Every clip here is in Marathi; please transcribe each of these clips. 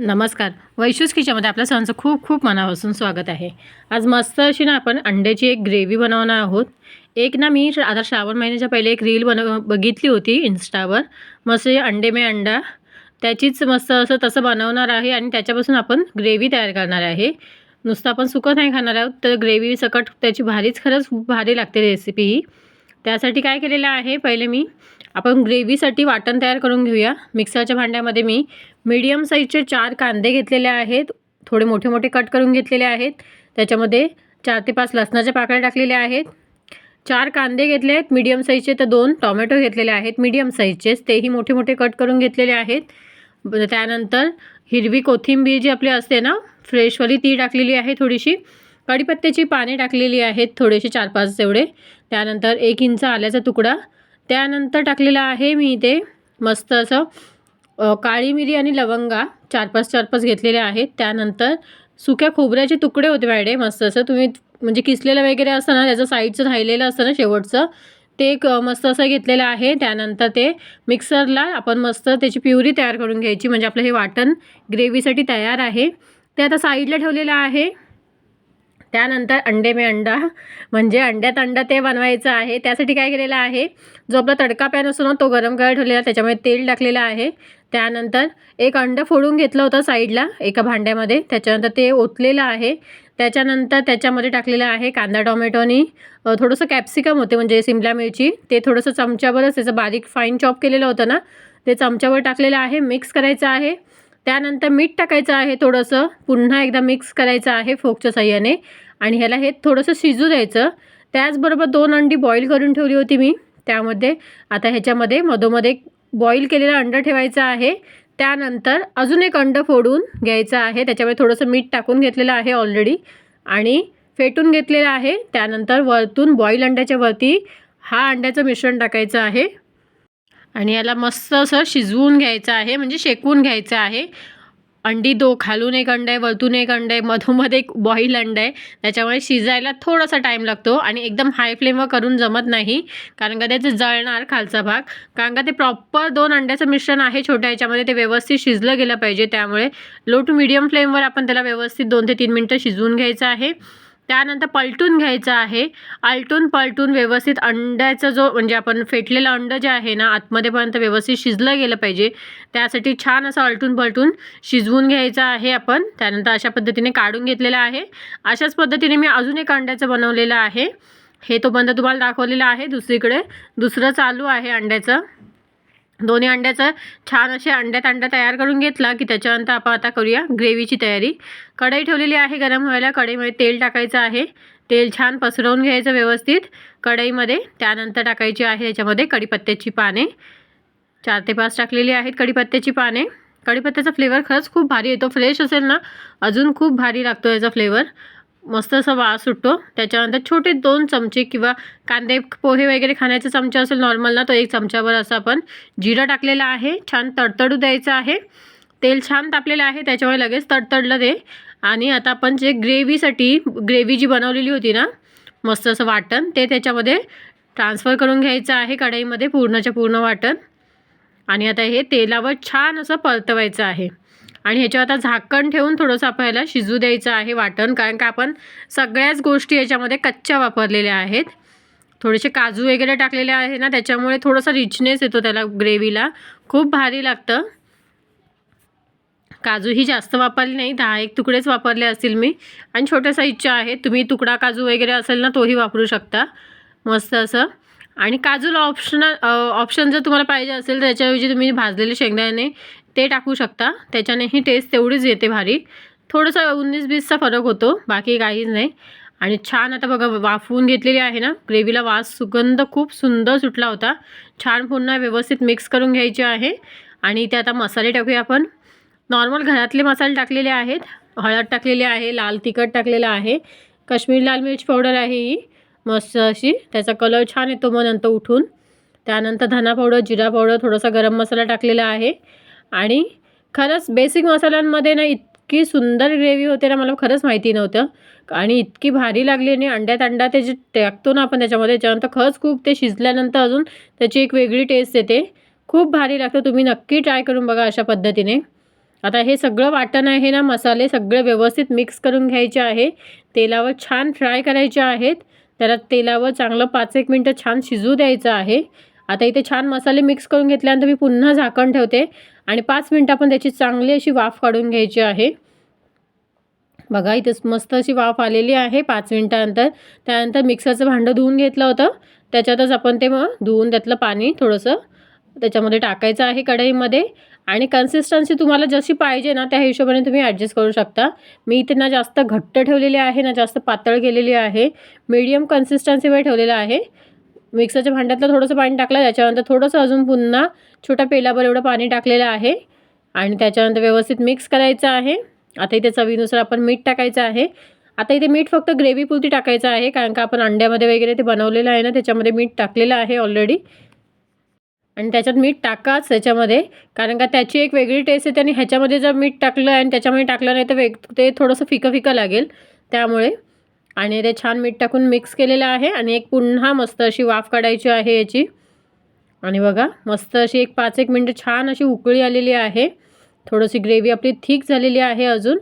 नमस्कार. वैशूस किचनमध्ये आपल्या सर्वांचं खूप खूप मनापासून स्वागत आहे. आज मस्त अशी ना आपण अंड्याची एक ग्रेव्ही बनवणार आहोत. एक ना मी श- आता श्रावण महिन्याच्या पहिले एक रील बनव बघितली होती इन्स्टावर मस्त अंडे मे अंडा. त्याचीच मस्त असं तसं बनवणार आहे आणि त्याच्यापासून आपण ग्रेव्ही तयार करणार आहे. नुसतं आपण सुकं नाही खाणार आहोत तर ग्रेव्ही सकट त्याची भारीच खरंच भारी लागते रेसिपी ही. त्यासाठी काय केलेलं आहे पहिले मी आपण ग्रेव्हीसाठी वाटण तयार करून घेऊया. मिक्सरच्या भांड्यामध्ये मी मीडियम साईजचे चार कांदे घेतलेले आहेत. थोडे मोठे मोठे कट करून घेतलेले आहेत. त्याच्यामध्ये चार ते पाच लसणाच्या पाकळ्या टाकलेल्या आहेत. चार कांदे घेतले आहेत. मीडियम साईजचे तर दोन टॉमॅटो घेतलेले आहेत. मीडियम साईजचेच तेही मोठे मोठे कट करून घेतलेले आहेत. त्यानंतर हिरवी कोथिंबीर जी आपली असते ना फ्रेशवाली ती टाकलेली आहे थोडीशी. कढीपत्त्याची पाने टाकलेली आहेत थोडेसे चार पाच तेवढे त्यानंतर एक इंच आल्याचा तुकडा. त्यानंतर टाकलेलं आहे मी इथे मस्त असं काळी मिरी आणि लवंगा चार पाच चार पाच घेतलेले आहेत. त्यानंतर सुक्या खोबऱ्याचे तुकडे होते मॅडे मस्त असं. तुम्ही म्हणजे किसलेलं वगैरे असतं ना त्याचं साईडचं राहिलेलं असतं ना शेवटचं ते एक मस्त असं घेतलेलं आहे. त्यानंतर ते मिक्सरला आपण मस्त त्याची प्युरी तयार करून घ्यायची. म्हणजे आपलं हे वाटण ग्रेव्हीसाठी तयार आहे. ते आता साईडला ठेवलेलं आहे. त्यानंतर अंडे मे अंडा. म्हणजे अंड्यात अंडा ते बनवायचं आहे. त्यासाठी काय केलेलं आहे? जो आपला तडका पॅन असतो ना तो गरम करायला ठेवलेला त्याच्यामध्ये तेल टाकलेलं आहे. त्यानंतर एक अंडं फोडून घेतलं होतं साईडला एका भांड्यामध्ये. त्याच्यानंतर ते ओतलेलं आहे. त्याच्यानंतर त्याच्यामध्ये टाकलेलं आहे कांदा टोमॅटोनी थोडंसं कॅप्सिकम होते म्हणजे सिमला मिरची. ते थोडंसं चमच्यावरच त्याचं बारीक फाईन चॉप केलेलं होतं ना ते चमच्यावर टाकलेलं आहे. मिक्स करायचं आहे. त्यानंतर मीठ टाकायचं आहे थोडंसं. पुन्हा एकदा मिक्स करायचं आहे फोकच्या साह्याने. आणि ह्याला हे थोडंसं शिजू द्यायचं. त्याचबरोबर दोन अंडी बॉईल करून ठेवली होती मी. त्यामध्ये आता ह्याच्यामध्ये मधोमध्ये बॉईल केलेलं अंडं ठेवायचं आहे. त्यानंतर अजून एक अंडं फोडून घ्यायचं आहे. त्याच्यामध्ये थोडंसं मीठ टाकून घेतलेलं आहे ऑलरेडी आणि फेटून घेतलेलं आहे. त्यानंतर वरतून बॉईल अंड्याच्या वरती हा अंड्याचं मिश्रण टाकायचं आहे. आणि याला मस्त असं शिजवून घ्यायचं आहे म्हणजे शेकवून घ्यायचं आहे. अंडी दो खालून एक अंडं आहे वरतून एक अंडं आहे मधोमध्ये एक बॉईल अंड आहे. त्याच्यामुळे शिजायला थोडासा टाईम लागतो आणि एकदम हाय फ्लेमवर करून जमत नाही कारण का त्याचं जळणार खालचा भाग. कारण का ते प्रॉपर दोन अंड्याचं मिश्रण आहे छोट्या ह्याच्यामध्ये ते व्यवस्थित शिजलं गेलं पाहिजे. त्यामुळे लो टू मिडियम फ्लेमवर आपण त्याला व्यवस्थित दोन ते तीन मिनटं शिजवून घ्यायचं आहे. त्यानंतर पलटून घ्यायचं आहे. आलटून पलटून व्यवस्थित अंड्याचा जो म्हणजे आपण फेटलेलं अंडं जे आहे ना आतमध्येपर्यंत व्यवस्थित शिजलं गेलं पाहिजे. त्यासाठी छान असं आलटून पलटून शिजवून घ्यायचं आहे आपण. त्यानंतर अशा पद्धतीने काढून घेतलेलं आहे. अशाच पद्धतीने मी अजून एक अंड्याचं बनवलेलं आहे. हे तोपर्यंत तुम्हाला दाखवलेला आहे दुसरीकडे. दुसरं चालू आहे अंड्याचं. दोन्ही अंड्याचं छान असे अंड्यात अंडा तयार करून घेतला की त्याच्यानंतर आपण आता करूया ग्रेव्हीची तयारी. कढई ठेवलेली आहे गरम व्हायला कढईमध्ये तेल टाकायचं आहे. तेल छान पसरवून घ्यायचं व्यवस्थित. कढईमध्ये त्यानंतर टाकायची आहे याच्यामध्ये कढीपत्त्याची पाने. चार ते पाच टाकलेली आहेत कढीपत्त्याची पाने. कढीपत्त्याचा फ्लेवर खरंच खूप भारी येतो. फ्रेश असेल ना अजून खूप भारी लागतो याचा फ्लेवर मस्त असा वास सुटतो. त्याच्यानंतर छोटे दोन चमचे किंवा कांदे पोहे वगैरे खाण्याचा चमचा असेल नॉर्मल ना तो एक चमच्यावर असं आपण जिरं टाकलेलं आहे. छान तडतडू द्यायचं आहे. तेल छान तापलेलं आहे त्याच्यामुळे लगेच तडतडलं ते. आणि आता आपण जे ग्रेव्हीसाठी ग्रेव्ही जी बनवलेली होती ना मस्त असं वाटण ते त्याच्यामध्ये ट्रान्सफर करून घ्यायचं आहे कढईमध्ये पूर्णच्या पूर्ण वाटण. आणि आता हे तेलावर छान असं परतवायचं आहे. आणि ह्याच्यावर आता झाकण ठेवून थोडंसं आपल्याला शिजू द्यायचं आहे वाटण कारण का आपण सगळ्याच गोष्टी याच्यामध्ये कच्च्या वापरलेल्या आहेत. थोडेसे काजू वगैरे टाकलेले आहे ना त्याच्यामुळे थोडासा रिचनेस येतो त्याला ग्रेव्हीला खूप भारी लागतं. काजूही जास्त वापरली नाही दहा एक तुकडेच वापरले असतील मी. आणि छोट्या साईजच्या आहेत तुम्ही तुकडा काजू वगैरे असेल ना तोही वापरू शकता. मस्त असं. आणि काजूला ऑप्शनल ऑप्शन जर तुम्हाला पाहिजे असेल तर त्याच्याऐवजी तुम्ही भाजलेले शेंगदाणे ते टाकू शकता. त्याच्यानेही टेस्ट तेवढीच येते भारी. थोडंसं उन्नीस बीसचा फरक होतो बाकी काहीच नाही. आणि छान आता बघा वाफवून घेतलेली आहे ना ग्रेव्हीला वास सुगंध खूप सुंदर सुटला होता. छान पुन्हा व्यवस्थित मिक्स करून घ्यायचे आहे. आणि इथे आता मसाले टाकूया आपण. नॉर्मल घरातले मसाले टाकलेले आहेत. हळद टाकलेली आहे लाल तिखट टाकलेलं आहे. काश्मीरी लाल मिरची पावडर आहे ही. मस्त अशी. त्याचा कलर छान येतो मग नंतर उठून. त्यानंतर धना पावडर जिरा पावडर थोडासा गरम मसाला टाकलेला आहे. आणि खरंच बेसिक मसाल्यांमध्ये ना इतकी सुंदर ग्रेव्ही होते ना मला खरंच माहिती नव्हतं. आणि इतकी भारी लागली आणि अंड्यात अंडा ते जे टाकतो ना आपण त्याच्यामध्ये त्याच्यानंतर खरंच खूप ते शिजल्यानंतर अजून त्याची एक वेगळी टेस्ट येते. खूप भारी लागतं तुम्ही नक्की ट्राय करून बघा अशा पद्धतीने. आता हे सगळं वाटण आहे ना मसाले सगळे व्यवस्थित मिक्स करून घ्यायचे आहे. तेलावर छान फ्राय करायचे आहेत. त्याला तेलावर चांगलं पाच एक मिनटं छान शिजू द्यायचं आहे. आता इथे छान मसाले मिक्स करून घेतल्यानंतर मी पुन्हा झाकण ठेवते. आणि पाच मिनटं आपण त्याची चांगली अशी वाफ काढून घ्यायची आहे. बघा इथे मस्त अशी वाफ आलेली आहे पाच मिनटानंतर. त्यानंतर मिक्सरचं भांडं धुवून घेतलं होतं. त्याच्यातच आपण ते मग धुवून त्यातलं पाणी थोडंसं त्याच्यामध्ये टाकायचं आहे कढईमध्ये. आणि कन्सिस्टन्सी तुम्हाला जशी पाहिजे ना त्या हिशोबाने तुम्ही ॲडजस्ट करू शकता. मी इथे ना जास्त घट्ट ठेवलेली आहे ना जास्त पातळ केलेली आहे. मीडियम कन्सिस्टन्सीवर ठेवलेलं आहे. मिक्सरच्या भांड्यातलं थोडंसं पाणी टाकलं त्याच्यानंतर थोडंसं अजून पुन्हा छोट्या पेलाभर एवढं पाणी टाकलेलं आहे. आणि त्याच्यानंतर व्यवस्थित मिक्स करायचं आहे. आता इथे चवीनुसार आपण मीठ टाकायचं आहे. आता इथे मीठ फक्त ग्रेव्हीपुरती टाकायचं आहे कारण का आपण अंड्यामध्ये वगैरे ते बनवलेलं आहे ना त्याच्यामध्ये मीठ टाकलेलं आहे ऑलरेडी आणि त्याच्यात मीठ टाकाच त्याच्यामध्ये कारण का त्याची एक वेगळी टेस्ट येते आणि ह्याच्यामध्ये जर मीठ टाकलं आणि त्याच्यामध्ये टाकलं नाही तर वेग ते थोडंसं फिकं फिकं लागेल. त्यामुळे आणि ते छान मीठ टाकून मिक्स केलेलं आहे आणि एक पुन्हा मस्त अशी वाफ काढायची आहे याची. आणि बघा मस्त अशी एक पाच एक मिनटं छान अशी उकळी आलेली आहे. थोडीशी ग्रेव्ही आपली थिक झालेली आहे अजून.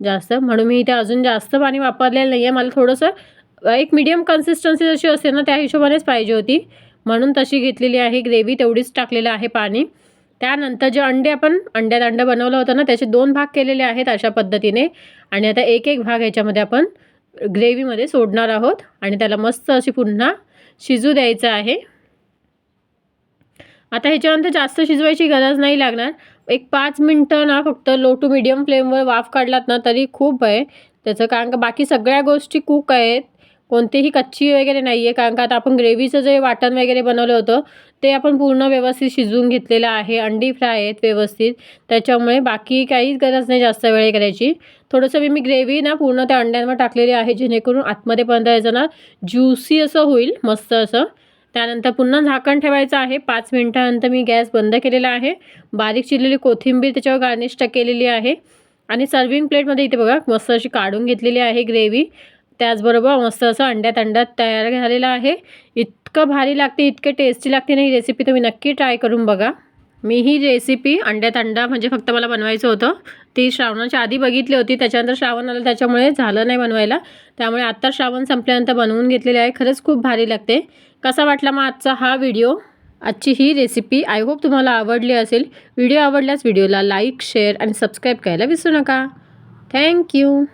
जास्त. म्हणून मी इथे अजून जास्त पाणी वापरलेलं नाही आहे मला थोडंसं एक मीडियम कन्सिस्टन्सी जशी असते ना त्या हिशोबानेच पाहिजे होती. म्हणून तशी घेतलेली आहे ग्रेव्ही तेवढीच टाकलेलं आहे पाणी. त्यानंतर जे अंडे आपण अंड्यात अंडं बनवलं होतं ना त्याचे दोन भाग केलेले आहेत अशा पद्धतीने. आणि आता एक एक भाग ह्याच्यामध्ये आपण ग्रेव्हीमध्ये सोडणार आहोत आणि त्याला मस्त अशी पुन्हा शिजू द्यायचं आहे. आता ह्याच्यानंतर जास्त शिजवायची गरज नाही लागणार. एक पाच मिनटं ना फक्त लो टू मिडियम फ्लेमवर वाफ काढलात ना तरी खूप आहे. त्याचं कारण का बाकी सगळ्या गोष्टी कुक आहेत. कोणतीही कच्ची वगैरे नाही आहे कारण का आता आपण ग्रेव्हीचं जे वाटण वगैरे बनवलं होतं ते आपण पूर्ण व्यवस्थित शिजवून घेतलेलं आहे. अंडी फ्राय आहेत व्यवस्थित. त्याच्यामुळे बाकी काहीच गरज नाही जास्त वेळ करायची. थोडंसं मी मी ग्रेव्ही ना पूर्ण त्या अंड्यांवर टाकलेली आहे जेणेकरून आतमध्ये पर्यंत याचं ना ज्युसी असं होईल मस्त असं. त्यानंतर पुन्हा झाकण ठेवायचं आहे. पाच मिनटानंतर मी गॅस बंद केलेला आहे. बारीक चिरलेली कोथिंबीर त्याच्यावर गार्निश केलेली आहे. आणि सर्विंग प्लेटमध्ये इथे बघा मस्त अशी काढून घेतलेली आहे ग्रेव्ही. त्याचबरोबर मस्त असं अंड्यात अंड्यात तयार झालेलं आहे. इतकं भारी लागते इतके टेस्टी लागते ना ही रेसिपी तुम्ही नक्की ट्राय करून बघा. मी ही रेसिपी अंड्यात अंडा म्हणजे फक्त मला बनवायचं होतं. ती श्रावणाच्या आधी बघितली होती. त्याच्यानंतर श्रावण आलं त्याच्यामुळे झालं नाही बनवायला. त्यामुळे आत्ता श्रावण संपल्यानंतर बनवून घेतलेली आहे. खरंच खूप भारी लागते. कसा वाटला मग आजचा हा व्हिडिओ आजची ही रेसिपी आय होप तुम्हाला आवडली असेल. व्हिडिओ आवडल्यास व्हिडिओला लाईक शेअर आणि सबस्क्राईब करायला विसरू नका. थँक्यू